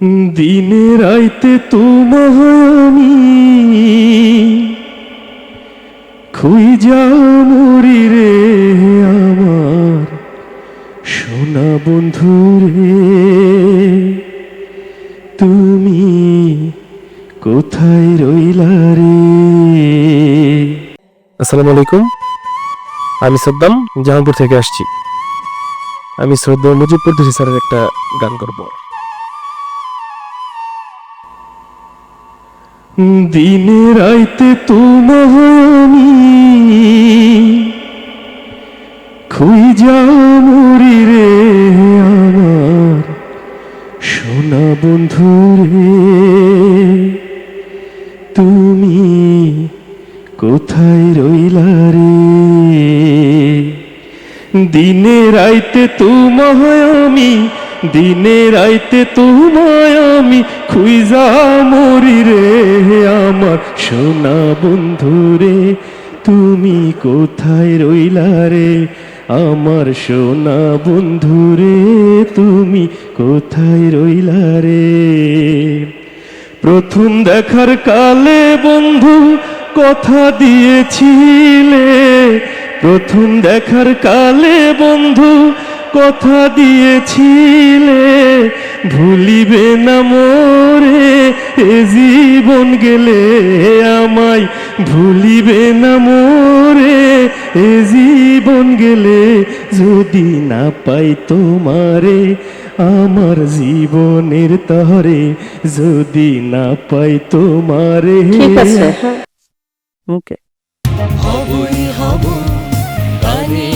দিনে রাইতে তোমায় আমি খুই যাও মরি রে আমার, সোনা বন্ধু রে। তুমি কোথায় রইলা রে? আসসালামু আলাইকুম। আমি সাদ্দাম, জাহাঙ্গীর থেকে আসছি। আমি শ্রদ্ধা মুজিব পদ্ধতি স্যারের একটা গান করব। দিনে রাইতে আমি খুই যাও মরি রে আমার সোনা বন্ধু রে, তুমি কোথায় রইলা রে? দিনে রাইতে তোমায় দিনে রাইতে তোমায় আমি খুইজা মরি রে আমার সোনা বন্ধু রে। তুমি কোথায় রইলা রে, আমার সোনা বন্ধু রে? তুমি কোথায় রইলা রে? প্রথম দেখার কালে বন্ধু কথা দিয়েছিলে, প্রথম দেখার কালে বন্ধু কথা দিয়েছিলে ভুলিবে না মোরে এ জীবন গেলে আমায় ভুলিবে না মোরে এ জীবন গেলে যদি না পাই তোমারে আমার জীবনের তরে যদি না পাই তোমারে। আছে হ্যাঁ। ওকে হবই হব গানে